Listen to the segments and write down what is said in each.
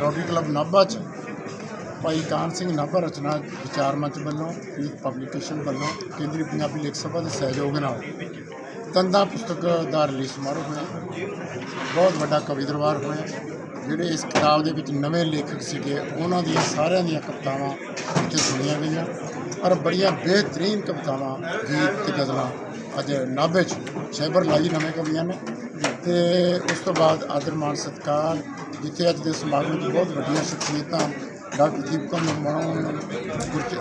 Rotary club Nabha ਚ ਭਾਈ ਕਾਨ ਸਿੰਘ ਨਾਭਾ ਰਚਨਾ ਵਿਚਾਰ ਮੰਚ ਵੱਲੋਂ ਯੂਥ ਪਬਲੀਕੇਸ਼ਨ ਵੱਲੋਂ ਕੇਂਦਰੀ ਪੰਜਾਬੀ ਲੇਖ ਸਭਾ ਦੇ ਸਹਿਯੋਗ ਨਾਲ ਤੰਦਾ ਪੁਸਤਕ ਦਾ ਰਿਲੀਜ਼ ਸਮਾਰੋਹ ਹੋਇਆ। ਬਹੁਤ ਵੱਡਾ ਕਵੀ ਦਰਬਾਰ ਹੋਇਆ। ਜਿਹੜੇ ਇਸ ਕਿਤਾਬ ਦੇ ਵਿੱਚ ਨਵੇਂ ਲੇਖਕ ਸੀਗੇ, ਉਹਨਾਂ ਦੀਆਂ ਸਾਰਿਆਂ ਦੀਆਂ ਕਵਿਤਾਵਾਂ ਇੱਥੇ ਸੁਣੀਆਂ ਗਈਆਂ। ਔਰ ਬੜੀਆਂ ਬਿਹਤਰੀਨ ਕਵਿਤਾਵਾਂ, ਗੀਤ ਤੇ ਗਜ਼ਲਾਂ ਅੱਜ ਨਾਭੇ ਚ ਸ਼ੈਬਰ ਲਾਈ ਨਵੇਂ ਕਵੀਆਂ ਨੇ। ਤੇ ਉਸ ਤੋਂ ਬਾਅਦ ਆਦਰ ਮਾਨ ਸਤਿਕਾਰ, ਜਿੱਥੇ ਅੱਜ ਦੇ ਸਮਾਗਮ 'ਚ ਬਹੁਤ ਵੱਡੀਆਂ ਸ਼ਖਸੀਅਤਾਂ ਡਾਕਟਰ ਦੀਪਕਮ ਮਣੋ ਗੁਰਚ-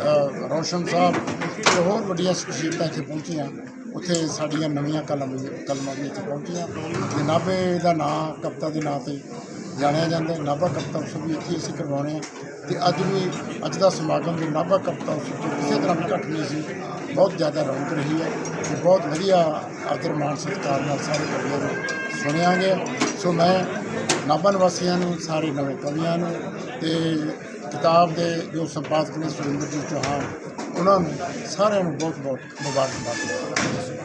ਰੌਸ਼ਨ ਸਾਹਿਬ ਤੇ ਹੋਰ ਵੱਡੀਆਂ ਸ਼ਖਸੀਅਤਾਂ ਇੱਥੇ ਪਹੁੰਚੀਆਂ। ਉੱਥੇ ਸਾਡੀਆਂ ਨਵੀਆਂ ਕਲਮ ਕਲਮਾਂ ਵੀ ਇੱਥੇ ਪਹੁੰਚੀਆਂ। ਤੇ ਨਾਭੇ ਦਾ ਨਾਂ, ਕਵਿਤਾ ਦੇ ਨਾਂ ਤੇ ਜਾਣਿਆ ਜਾਂਦਾ ਨਾਭਾ ਕਵਿਤਾ ਉਤਸਵ ਵੀ ਇੱਥੇ ਅਸੀਂ ਕਰਵਾਉਣੇ ਆ। ਤੇ ਅੱਜ ਵੀ, ਅੱਜ ਦਾ ਸਮਾਗਮ ਜੋ ਨਾਭਾ ਕਵਿਤਾ ਉਤਸਵ ਤੋਂ ਕਿਸੇ ਤਰ੍ਹਾਂ ਵੀ ਘੱਟ ਨਹੀਂ ਸੀ। ਬਹੁਤ ਜ਼ਿਆਦਾ ਰੌਣਕ ਰਹੀ ਹੈ ਤੇ ਬਹੁਤ ਵਧੀਆ ਆਦਰ ਮਾਨ ਸਤਿਕਾਰ ਨਾਲ ਸਾਰੇ ਕਵੀਆਂ ਨੂੰ ਸੁਣਿਆ ਗਿਆ। ਸੋ ਮੈਂ ਨਾਭਾ ਨਿਵਾਸੀਆਂ ਨੂੰ, ਸਾਰੇ ਨਵੇਂ ਕਵੀਆਂ ਨੂੰ ਤੇ ਕਿਤਾਬ ਦੇ ਜੋ ਸੰਪਾਦਕ ਨੇ ਸੁਰਿੰਦਰ ਜੀ ਚੌਹਾਨ, ਉਹਨਾਂ ਨੂੰ ਸਾਰਿਆਂ ਨੂੰ ਬਹੁਤ ਬਹੁਤ ਮੁਬਾਰਕਬਾਦ।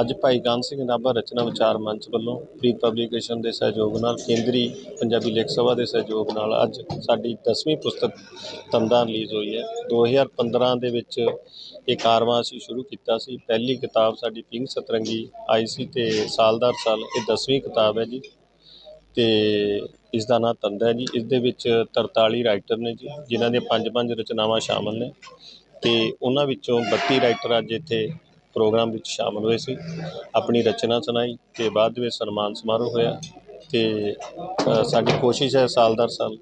ਅੱਜ ਭਾਈ ਕਾਨ ਸਿੰਘ ਨਾਭਾ ਰਚਨਾ ਵਿਚਾਰ ਮੰਚ ਵੱਲੋਂ ਪ੍ਰੀਤ ਪਬਲੀਕੇਸ਼ਨ ਦੇ ਸਹਿਯੋਗ ਨਾਲ ਕੇਂਦਰੀ ਪੰਜਾਬੀ ਲੇਖ ਸਭਾ ਦੇ ਸਹਿਯੋਗ ਨਾਲ ਅੱਜ ਸਾਡੀ 10ਵੀਂ ਪੁਸਤਕ ਤੰਦਾਂ ਰਿਲੀਜ਼ ਹੋਈ ਹੈ। 2015 ਦੇ ਵਿੱਚ ਇਹ ਕਾਰਵਾਂ ਅਸੀਂ ਸ਼ੁਰੂ ਕੀਤਾ ਸੀ। ਪਹਿਲੀ ਕਿਤਾਬ ਸਾਡੀ ਪਿੰਗ ਸਤਰੰਗੀ ਆਈ ਸੀ ਤੇ ਸਾਲਦਾਰ ਸਾਲ ਇਹ 10ਵੀਂ ਕਿਤਾਬ ਹੈ ਜੀ ਤੇ ਇਸ ਦਾ ਨਾਮ ਤੰਦਾ ਹੈ ਜੀ। ਇਸ ਦੇ ਵਿੱਚ 43 ਰਾਈਟਰ ਨੇ ਜੀ, ਜਿਨ੍ਹਾਂ ਦੀਆਂ ਪੰਜ ਪੰਜ ਰਚਨਾਵਾਂ ਸ਼ਾਮਲ ਨੇ ਤੇ ਉਹਨਾਂ ਵਿੱਚੋਂ 32 ਰਾਈਟਰ ਅੱਜ ਇੱਥੇ ਪ੍ਰੋਗਰਾਮ ਵਿੱਚ ਸ਼ਾਮਲ ਹੋਏ ਸੀ। ਆਪਣੀ ਰਚਨਾ ਸੁਣਾਈ ਤੇ ਬਾਅਦ ਵਿੱਚ ਸਨਮਾਨ ਸਮਾਰੋਹ ਹੋਇਆ ਤੇ ਸਾਡੀ ਕੋਸ਼ਿਸ਼ ਹੈ ਸਾਲ ਦਰ ਸਾਲ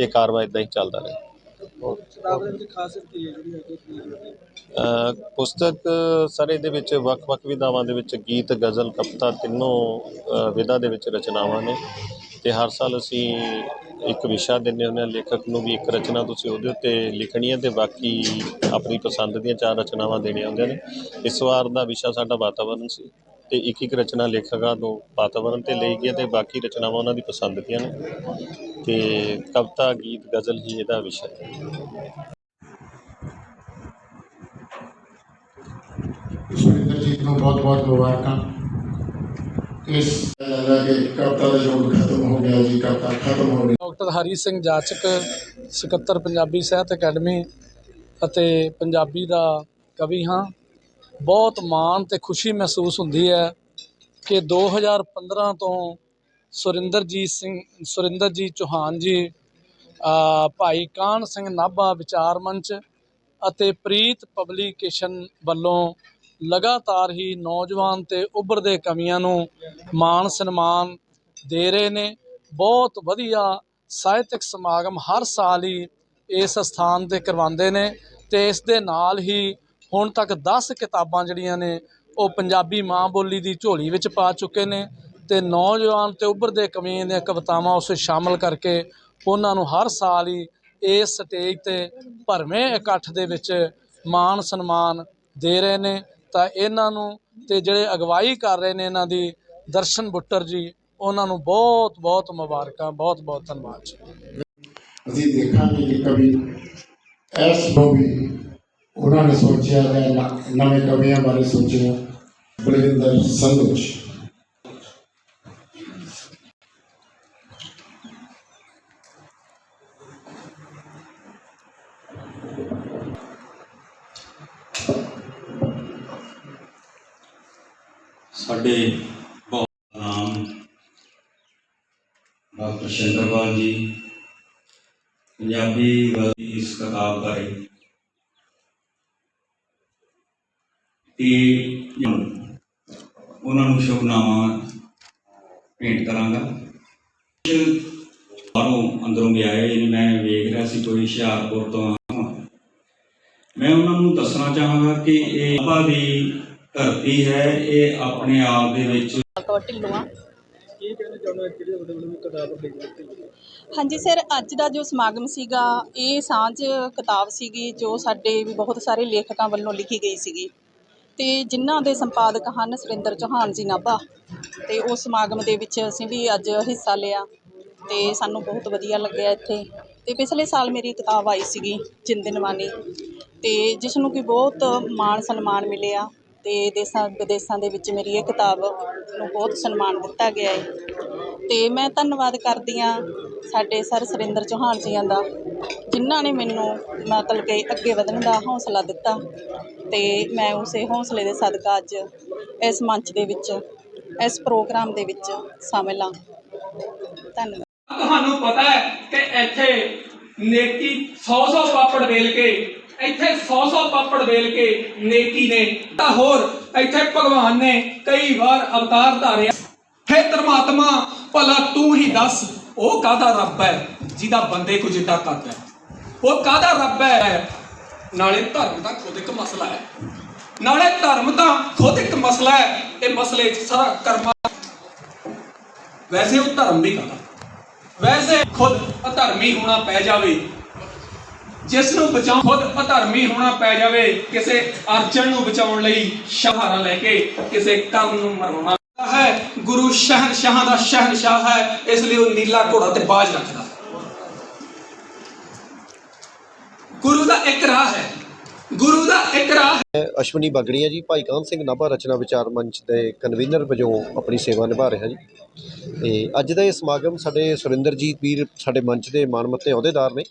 ਇਹ ਕਾਰਵਾ ਇਦਾਂ ਹੀ ਚੱਲਦਾ ਰਹੇ। ਪੁਸਤਕ ਸਰ ਇਹਦੇ ਵਿੱਚ ਵੱਖ-ਵੱਖ ਵਿਧਾਵਾਂ ਦੇ ਵਿੱਚ ਗੀਤ ਗਜ਼ਲ ਕਵਿਤਾ ਤਿੰਨੋਂ ਵਿਧਾ ਦੇ ਵਿੱਚ ਰਚਨਾਵਾਂ ਨੇ। ਤੇ ਹਰ ਸਾਲ ਅਸੀਂ ਇੱਕ ਵਿਸ਼ਾ ਦਿੰਦੇ ਹੁੰਦੇ ਹਾਂ, ਲੇਖਕ ਨੂੰ ਵੀ ਇੱਕ ਰਚਨਾ ਤੁਸੀਂ ਉਹਦੇ ਉੱਤੇ ਲਿਖਣੀ ਹੈ ਤੇ ਬਾਕੀ ਆਪਣੀ ਪਸੰਦ ਦੀਆਂ ਚਾਰ ਰਚਨਾਵਾਂ ਦੇਣੀਆਂ ਹੁੰਦੀਆਂ ਨੇ। ਇਸ ਵਾਰ ਦਾ ਵਿਸ਼ਾ ਸਾਡਾ ਵਾਤਾਵਰਣ ਸੀ ਤੇ ਇੱਕ ਇੱਕ ਰਚਨਾ ਲੇਖਕਾਂ ਤੋਂ ਵਾਤਾਵਰਣ ਤੇ ਲਈ ਗਈ ਹੈ ਤੇ ਬਾਕੀ ਰਚਨਾਵਾਂ ਉਹਨਾਂ ਦੀ ਪਸੰਦ ਦੀਆਂ ਨੇ। ਤੇ ਕਵਿਤਾ, ਗੀਤ, ਗਜ਼ਲ ਹੀ ਇਹਦਾ ਵਿਸ਼ਾ ਹੈ। ਸੁਰਿੰਦਰ ਜੀ ਨੂੰ ਬਹੁਤ ਬਹੁਤ ਮੁਬਾਰਕਾਂ। ਇਸ ਲੱਗਦਾ ਕਿ ਕਵਿਤਾ ਦਾ ਯੁੱਗ ਖਤਮ ਹੋ ਗਿਆ ਜੀ, ਕਵਿਤਾ ਖਤਮ ਹੋ ਗਈ। ਡਾਕਟਰ ਹਰੀ ਸਿੰਘ ਜਾਚਕ, ਸਕੱਤਰ ਪੰਜਾਬੀ ਸਾਹਿਤ ਅਕੈਡਮੀ ਅਤੇ ਪੰਜਾਬੀ ਦਾ ਕਵੀ ਹਾਂ। ਬਹੁਤ ਮਾਣ ਤੇ ਖੁਸ਼ੀ ਮਹਿਸੂਸ ਹੁੰਦੀ ਹੈ ਕਿ 2015 ਤੋਂ ਸੁਰਿੰਦਰਜੀਤ ਸਿੰਘ, ਸੁਰਿੰਦਰਜੀਤ ਚੌਹਾਨ ਜੀ ਭਾਈ ਕਾਨ ਸਿੰਘ ਨਾਭਾ ਵਿਚਾਰ ਮੰਚ ਅਤੇ ਪ੍ਰੀਤ ਪਬਲੀਕੇਸ਼ਨ ਵੱਲੋਂ ਲਗਾਤਾਰ ਹੀ ਨੌਜਵਾਨ ਤੇ ਉੱਭਰਦੇ ਕਵੀਆਂ ਨੂੰ ਮਾਣ ਸਨਮਾਨ ਦੇ ਰਹੇ ਨੇ। ਬਹੁਤ ਵਧੀਆ ਸਾਹਿਤਕ ਸਮਾਗਮ ਹਰ ਸਾਲ ਹੀ ਇਸ ਸਥਾਨ ਤੇ ਕਰਵਾਉਂਦੇ ਨੇ ਤੇ ਇਸ ਦੇ ਨਾਲ ਹੀ ਹੁਣ ਤੱਕ 10 ਕਿਤਾਬਾਂ ਜਿਹੜੀਆਂ ਨੇ ਉਹ ਪੰਜਾਬੀ ਮਾਂ ਬੋਲੀ ਦੀ ਝੋਲੀ ਵਿੱਚ ਪਾ ਚੁੱਕੇ ਨੇ ਤੇ ਨੌਜਵਾਨ ਤੇ ਉੱਭਰਦੇ ਕਵੀਆਂ ਦੀਆਂ ਕਵਿਤਾਵਾਂ ਉਸ ਵਿੱਚ ਸ਼ਾਮਲ ਕਰਕੇ ਉਹਨਾਂ ਨੂੰ ਹਰ ਸਾਲ ਹੀ ਇਸ ਸਟੇਜ ਤੇ ਭਰਵੇਂ ਇਕੱਠ ਦੇ ਵਿੱਚ ਮਾਣ ਸਨਮਾਨ ਦੇ ਰਹੇ ਨੇ। ਤਾਂ ਇਹਨਾਂ ਨੂੰ ਤੇ ਜਿਹੜੇ ਅਗਵਾਈ ਕਰ ਰਹੇ ਨੇ ਇਹਨਾਂ ਦੀ ਦਰਸ਼ਨ ਬੁੱਟਰ ਜੀ, ਉਹਨਾਂ ਨੂੰ ਬਹੁਤ ਬਹੁਤ ਮੁਬਾਰਕਾਂ, ਬਹੁਤ ਬਹੁਤ ਧੰਨਵਾਦ ਜੀ। ਅਸੀਂ ਦੇਖਾਂਗੇ ਕਿ ਕਵੀ ਐਸ ਨੂੰ ਉਹਨਾਂ ਨੇ ਸੋਚਿਆ ਹੈ ਨਵੇਂ ਕਵੀਆਂ ਬਾਰੇ ਸੋਚਿਆ, ਬਲਵਿੰਦਰ ਸੰਧੂ ਜੀ ਸਾਡੇ ਬਹੁਤ ਨਾਮ ਡਾਕਟਰ ਸ਼ਿੰਦਰਪਾਲ ਜੀ, ਪੰਜਾਬੀ ਦੀ ਇਸ ਕਿਤਾਬ ਬਾਰੇ ਤੇ ਉਹਨਾਂ ਨੂੰ ਸ਼ੁਭਨਾਮਾ ਭੇਂਟ ਕਰਾਂਗਾ ਬਾਹਰੋਂ ਅੰਦਰੋਂ ਵੀ ਆਏ ਨੇ ਮੈਂ ਵੇਖ ਰਿਹਾ ਸੀ ਕੋਈ ਹੁਸ਼ਿਆਰਪੁਰ ਤੋਂ ਆ। ਮੈਂ ਉਹਨਾਂ ਨੂੰ ਦੱਸਣਾ ਚਾਹਾਂਗਾ ਕਿ ਇਹ ਨਾਭਾ ਦੀ ਧਰਤੀ ਹੈ, ਇਹ ਆਪਣੇ ਆਪ ਦੇ ਵਿੱਚ ਕੌਰ ਢਿੱਲੋਂ ਕੀ ਕਹਿਣਾ ਚਾਹੁੰਦੇ ਹੋ ਕਿਹੜੇ ਵੱਡੇ ਕਿਤਾਬ ਲਿਖ ਹਾਂਜੀ ਸਰ, ਅੱਜ ਦਾ ਜੋ ਸਮਾਗਮ ਸੀਗਾ, ਇਹ ਸਾਂਝ ਕਿਤਾਬ ਸੀਗੀ, ਜੋ ਸਾਡੇ ਵੀ ਬਹੁਤ ਸਾਰੇ ਲੇਖਕਾਂ ਵੱਲੋਂ ਲਿਖੀ ਗਈ ਸੀਗੀ। ਤੇ ਜਿਨ੍ਹਾਂ ਦੇ ਸੰਪਾਦਕ ਹਨ ਸੁਰਿੰਦਰ ਚੌਹਾਨ ਜੀ ਨਾਭਾ, ਤੇ ਉਸ ਸਮਾਗਮ ਦੇ ਵਿੱਚ ਅਸੀਂ ਵੀ ਅੱਜ ਹਿੱਸਾ ਲਿਆ। ਤੇ ਸਾਨੂੰ ਬਹੁਤ ਵਧੀਆ ਲੱਗਿਆ ਇੱਥੇ। ਤੇ ਪਿਛਲੇ ਸਾਲ ਮੇਰੀ ਕਿਤਾਬ ਆਈ ਸੀਗੀ, ਜਿੰਦ ਨਵਾਨੀ। ਤੇ ਜਿਸ ਨੂੰ ਕਿ ਬਹੁਤ ਮਾਣ ਸਨਮਾਨ ਮਿਲਿਆ। ਅਤੇ ਦੇਸਾਂ ਵਿਦੇਸਾਂ ਦੇ ਵਿੱਚ ਮੇਰੀ ਇਹ ਕਿਤਾਬ ਨੂੰ ਬਹੁਤ ਸਨਮਾਨ ਦਿੱਤਾ ਗਿਆ ਹੈ। ਅਤੇ ਮੈਂ ਧੰਨਵਾਦ ਕਰਦੀ ਹਾਂ ਸਾਡੇ ਸਰ ਸੁਰਿੰਦਰ ਚੌਹਾਨ ਜੀਆਂ ਦਾ, ਜਿਨ੍ਹਾਂ ਨੇ ਮੈਨੂੰ ਮਤਲਬ ਕਿ ਅੱਗੇ ਵਧਣ ਦਾ ਹੌਂਸਲਾ ਦਿੱਤਾ ਅਤੇ ਮੈਂ ਉਸੇ ਹੌਂਸਲੇ ਦੇ ਸਦਕਾ ਅੱਜ ਇਸ ਮੰਚ ਦੇ ਵਿੱਚ, ਇਸ ਪ੍ਰੋਗਰਾਮ ਦੇ ਵਿੱਚ ਸ਼ਾਮਿਲ ਹਾਂ। ਧੰਨਵਾਦ। ਤੁਹਾਨੂੰ ਪਤਾ ਹੈ ਕਿ ਇੱਥੇ ਨੇਕੀ 100-100 ਪਾਪੜ ਵੇਲ ਕੇ ਇੱਥੇ 100-100 ਪਾਪੜ ਵੇਲ ਕੇ ਨੇਕੀ ਨੇ ਤਾਂ ਹੋਰ ਇੱਥੇ ਭਗਵਾਨ ਨੇ ਕਈ ਵਾਰ ਅਵਤਾਰ ਧਾਰਿਆ। ਹੈ ਧਰਮਾਤਮਾ, ਭਲਾ ਤੂੰ ਹੀ ਦੱਸ, ਉਹ ਕਾਹਦਾ ਰੱਬ ਹੈ ਜਿਹਦਾ ਬੰਦੇ ਕੁਝ ਇੱਦਾਂ ਕਰਦਾ ਉਹ ਕਾਹਦਾ ਰੱਬ ਹੈ? ਨਾਲੇ ਧਰਮ ਦਾ ਖੁਦ ਇੱਕ ਮਸਲਾ ਹੈ। ਨਾਲੇ ਧਰਮ ਦਾ ਖੁਦ ਇੱਕ ਮਸਲਾ ਹੈ। ਇਹ ਮਸਲੇ 'ਚ ਸਾਰਾ ਕਰਮਾ ਵੈਸੇ ਉਹ ਧਰਮ ਵੀ ਕਰਦਾ ਵੈਸੇ ਖੁਦ ਅਧਰਮੀ ਹੋਣਾ ਪੈ ਜਾਵੇ ਜਿਸ ਨੂੰ ਬਚਾਉ ਖੁਦ ਅਧਰਮੀ ਹੋਣਾ ਪੈ ਜਾਵੇ, ਕਿਸੇ ਅਰਜਨ ਨੂੰ ਬਚਾਉਣ ਲਈ ਸ਼ਹਾਰਾ ਲੈ ਕੇ ਕਿਸੇ ਕੰਮ ਨੂੰ ਮਰਵਾਉਣਾ। ਹੈ, ਗੁਰੂ ਸ਼ਹਿਨਸ਼ਾਹਾਂ ਦਾ ਸ਼ਹਿਨਸ਼ਾਹ ਹੈ, ਇਸ ਲਈ ਉਹ ਨੀਲਾ ਘੋੜਾ ਤੇ ਬਾਜ ਰੱਖਦਾ ਗੁਰੂ ਦਾ ਇੱਕ ਰਾਹ ਹੈ, ਗੁਰੂ ਦਾ ਇੱਕ ਰਾਹ ਹੈ। ਅਸ਼ਵਨੀ ਬਾਗੜੀਆ ਜੀ, ਭਾਈ ਕਾਨ ਸਿੰਘ ਨਾਭਾ ਰਚਨਾ ਵਿਚਾਰ ਮੰਚ ਦੇ ਕਨਵੀਨਰ ਵਜੋਂ ਆਪਣੀ ਸੇਵਾ ਨਿਭਾ ਰਿਹਾ ਜੀ। ਤੇ ਅੱਜ ਦਾ ਇਹ ਸਮਾਗਮ ਸਾਡੇ ਸੁਰਿੰਦਰਜੀਤ ਵੀਰ ਸਾਡੇ ਮੰਚ ਦੇ ਮਾਨਮੱਤੇ ਅਹੁਦੇਦਾਰ ਨੇ।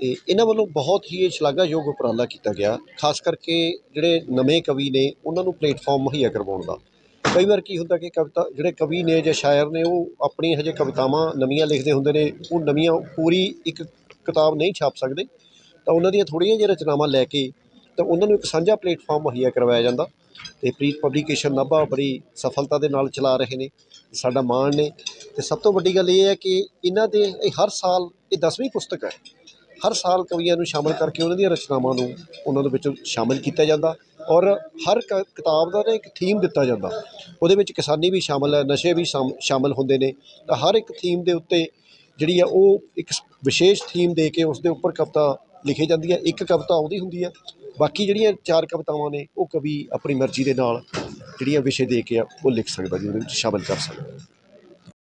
ਅਤੇ ਇਹਨਾਂ ਵੱਲੋਂ ਬਹੁਤ ਹੀ ਇਹ ਸ਼ਲਾਘਾਯੋਗ ਉਪਰਾਲਾ ਕੀਤਾ ਗਿਆ, ਖਾਸ ਕਰਕੇ ਜਿਹੜੇ ਨਵੇਂ ਕਵੀ ਨੇ, ਉਹਨਾਂ ਨੂੰ ਪਲੇਟਫਾਰਮ ਮੁਹੱਈਆ ਕਰਵਾਉਣ ਦਾ। ਕਈ ਵਾਰ ਕੀ ਹੁੰਦਾ ਕਿ ਕਵਿਤਾ, ਜਿਹੜੇ ਕਵੀ ਨੇ ਜਾਂ ਸ਼ਾਇਰ ਨੇ, ਉਹ ਆਪਣੀ ਹਜੇ ਕਵਿਤਾਵਾਂ ਨਵੀਆਂ ਲਿਖਦੇ ਹੁੰਦੇ ਨੇ, ਉਹ ਨਵੀਆਂ, ਪੂਰੀ ਇੱਕ ਕਿਤਾਬ ਨਹੀਂ ਛਾਪ ਸਕਦੇ, ਤਾਂ ਉਹਨਾਂ ਦੀਆਂ ਥੋੜ੍ਹੀਆਂ ਜਿਹੀਆਂ ਰਚਨਾਵਾਂ ਲੈ ਕੇ, ਤਾਂ ਉਹਨਾਂ ਨੂੰ ਇੱਕ ਸਾਂਝਾ ਪਲੇਟਫਾਰਮ ਮੁਹੱਈਆ ਕਰਵਾਇਆ ਜਾਂਦਾ। ਤੇ ਪ੍ਰੀਤ ਪਬਲੀਕੇਸ਼ਨ ਨਾਭਾ ਬੜੀ ਸਫਲਤਾ ਦੇ ਨਾਲ ਚਲਾ ਰਹੇ ਨੇ, ਸਾਡਾ ਮਾਣ ਨੇ। ਤੇ ਸਭ ਤੋਂ ਵੱਡੀ ਗੱਲ ਇਹ ਹੈ ਕਿ ਇਹਨਾਂ ਦੇ, ਇਹ ਹਰ ਸਾਲ ਇਹ 10ਵੀਂ ਪੁਸਤਕ ਹੈ। ਹਰ ਸਾਲ ਕਵੀਆਂ ਨੂੰ ਸ਼ਾਮਲ ਕਰਕੇ ਉਹਨਾਂ ਦੀਆਂ ਰਚਨਾਵਾਂ ਨੂੰ ਉਹਨਾਂ ਦੇ ਵਿੱਚ ਸ਼ਾਮਲ ਕੀਤਾ ਜਾਂਦਾ ਔਰ ਹਰ ਕ- ਕਿਤਾਬ ਦਾ ਨਾ ਇੱਕ ਥੀਮ ਦਿੱਤਾ ਜਾਂਦਾ। ਉਹਦੇ ਵਿੱਚ ਕਿਸਾਨੀ ਵੀ ਸ਼ਾਮਲ ਹੈ, ਨਸ਼ੇ ਵੀ ਸ਼ਾਮ- ਸ਼ਾਮਲ ਹੁੰਦੇ ਨੇ। ਤਾਂ ਹਰ ਇੱਕ ਥੀਮ ਦੇ ਉੱਤੇ ਜਿਹੜੀ ਆ ਉਹ ਇੱਕ ਵਿਸ਼ੇਸ਼ ਥੀਮ ਦੇ ਕੇ ਉਸ ਦੇ ਉੱਪਰ ਕਵਿਤਾ ਲਿਖੀ ਜਾਂਦੀ ਹੈ। ਇੱਕ ਕਵਿਤਾ ਆਉਂਦੀ ਹੁੰਦੀ ਹੈ। ਬਾਕੀ ਜਿਹੜੀਆਂ ਚਾਰ ਕਵਿਤਾਵਾਂ ਨੇ, ਉਹ ਕਵੀ ਆਪਣੀ ਮਰਜ਼ੀ ਦੇ ਨਾਲ ਜਿਹੜੀਆਂ ਵਿਸ਼ੇ ਦੇ ਕੇ ਆ, ਉਹ ਲਿਖ ਸਕਦਾ ਜੀ, ਉਹਦੇ ਵਿੱਚ ਸ਼ਾਮਲ ਕਰ ਸਕਦਾ।